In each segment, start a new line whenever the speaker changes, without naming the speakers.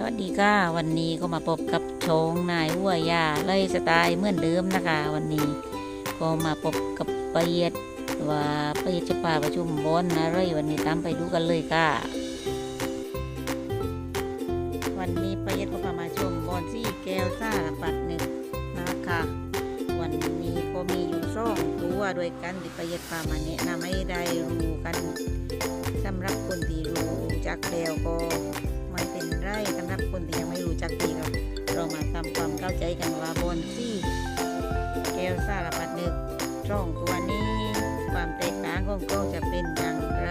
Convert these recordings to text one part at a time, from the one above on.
สวัสดีค่ะ วันนี้ก็มาพบกับโชงนายวัวยาไล่สไตล์เหมือนเดิมนะคะ วันนี้ก็มาพบกับปะเยดว่าปะเยดจะพาประชุมบอลนะไรวันนี้ตามไปดูกันเลยค่ะ วันนี้ปะเยดก็พามาชมบอลซี่แก้วซ่าปัดหนึ่งนะคะ วันนี้ก็มีอยู่สองตัวด้วยกันที่ปะเยดพามาแนะนำให้ได้รู้กันสำหรับคนที่รู้จักแล้วก็ เป็นไรสำหรับคนที่ยังไม่รู้จักดีครับเรามาทำความเข้าใจกันว่าบอนซี่แก้วสารพัดนึกช่องตัวนี้ ความแตกต่างของเขาจะเป็นอย่างไร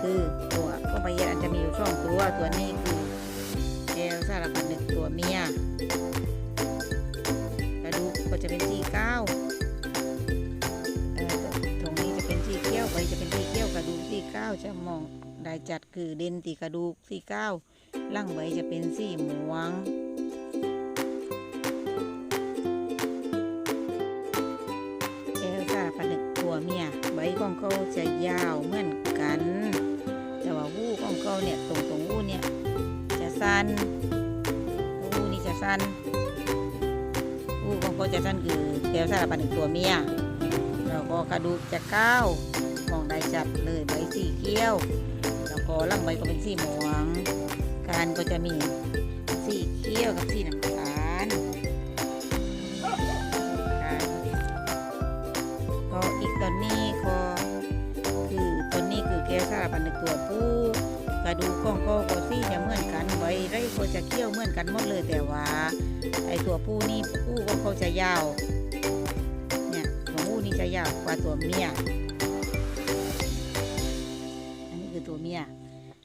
คือตัวก็ไปยันจะมีอยู่ช่องตัวตัวนี้คือแก้วสารพัดนึกตัวเมียกระดูกก็จะเป็นสีเก้าตรงนี้จะเป็นสีเกี้ยวใบจะเป็นสีเกี้ยวกระดูกสีเก้าจะมองได้จัดคือเด่นตีกระดูกสีเก้า ล่างใบจะเป็นสีม่วงแก้วซาผนึกตัวเมียใบของเขาจะยาวเหมือนกัน แต่ว่าวู้ของเขาเนี่ยตรงตรงวู้เนี่ยจะสั้นวู้นี่จะสั้นวู้ของเขาจะสั้นคือแก้วซาผนึกตัวเมียแล้วก็กระดูกจะก้าวมองได้จัดเลยใบสีเขียว แล้วก็ล่างใบก็เป็นสีม่วง การก็จะมีสีเขียวกับสีน้ำตาลก็อีกตอนนี้ก็คือตอนนี้คือแก้สารพันตัวผู้กระดูกของก็ก็สีจะเหมือนกันใบไรก็จะเขี้ยวเหมือนกันหมดเลยแต่ว่าไอตัวผู้นี่ผู้ก็เขาจะยาวเนี่ยตัวผู้นี่จะยาวกว่าตัวเมียอันนี้คือตัวเมีย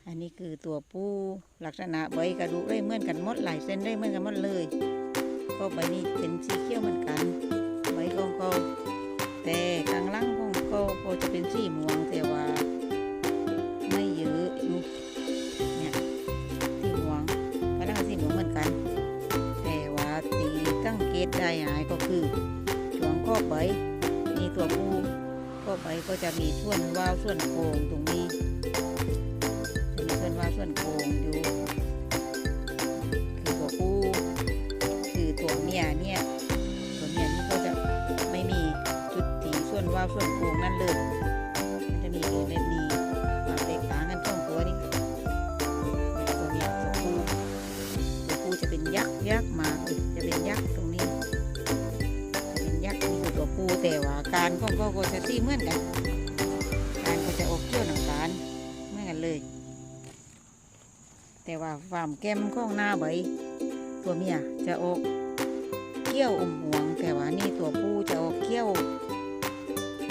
อันนี้คือตัวผู้ลักษณะใบกระดูกได้เหมือนกันหมดหลายเส้นได้เหมือนกันหมดเลย ก็ใบนี้เป็นสีเขียวเหมือนกันใบของเขาแต่กลางล่างของเขาก็จะเป็นสีม่วงแต่ว่าไม่เยอะเนี่ยสีม่วงกลางสีม่วงเหมือนกัน แต่ว่าตีตั้งเกตได้หายก็คือช่วงข้อใบนี่ตัวผู้ข้อใบก็จะมีส่วนวาวส่วนโค้งตรงนี้ ว่าส่วนโกงอยู่คือตัวผู้คือตัวเมียเนี่ยตัวเมียนี่ก็จะไม่มีจุดตีส่วนว่าส่วนโกงนั่นเลยมันจะมีแบบนี้ความแตกต่างกันสองตัวนี้ตัวเมียตัวผู้ตัวผู้จะเป็นยักษ์ยักษ์มาจะเป็นยักษ์ตรงนี้จะเป็นยักษ์นี่คือตัวผู้แต่ว่าการของก็จะสีเหมือนกันการก็จะออกเกี่ยวน้ำตาลไม่กันเลย แต่ว่าความแก้มของหน้าใบตัวเมียจะออกเกี้ยวอมหวง แต่ว่านี่ตัวผู้จะออกเกี้ยว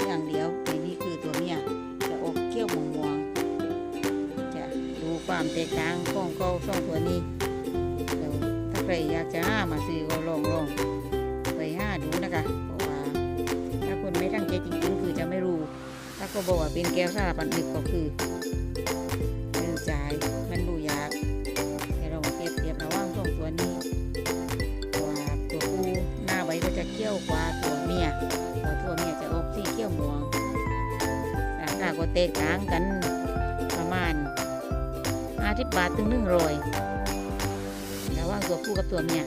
อย่างเดียวในนี่คือตัวเมียจะออกเกี้ยวหมวงหวงจะดูความแตกต่างของเขาสองตัวนี้เดี๋ยวถ้าใครอยากจะห้ามาซื้อก็ลองลองไปห้าดูนะคะเพราะว่าถ้าคนไม่ตั้งใจจริงๆ คือจะไม่รู้ ถ้าก็บอกว่าเป็นแก้วสารพันนึกก็คือ แตกต่างกันประมาณ50บาทถึง100ระหว่างตัวผู้กับตัวเมีย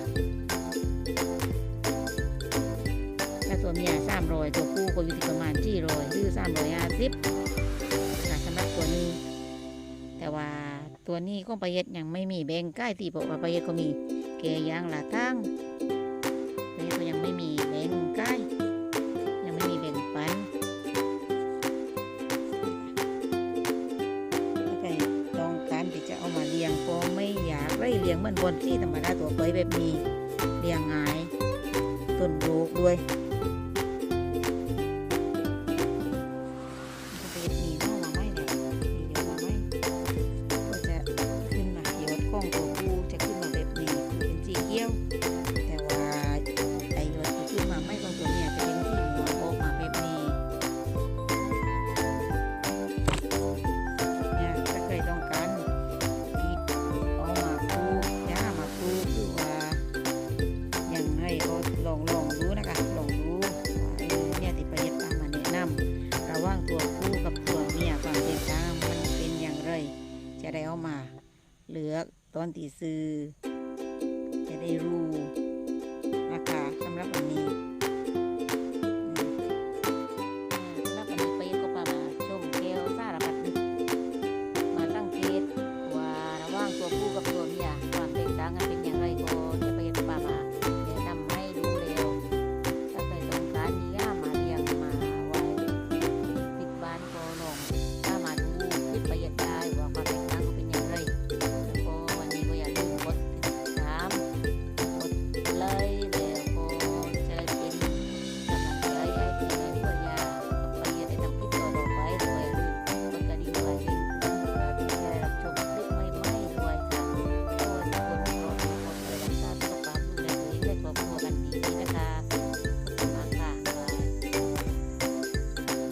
ถ้าตัวเมีย300ตัวผู้ก็อยู่ที่ประมาณ400หรือ350นะสำหรับตัวนี้ แต่ว่าตัวนี้ก็ประเย็ดยังไม่มีแบ่งใกล้ตีบอกว่าประเย็ดก็มีเกยยางหละทั้ง ล่เลี้ยงเหมือนบอนที่ธรรมดาตัวเปแบบนี้เลี้ยงง่ายต้นโรกด้วย เหลือตอนตีซื้อจะได้รู้นะคะสำหรับวันนี้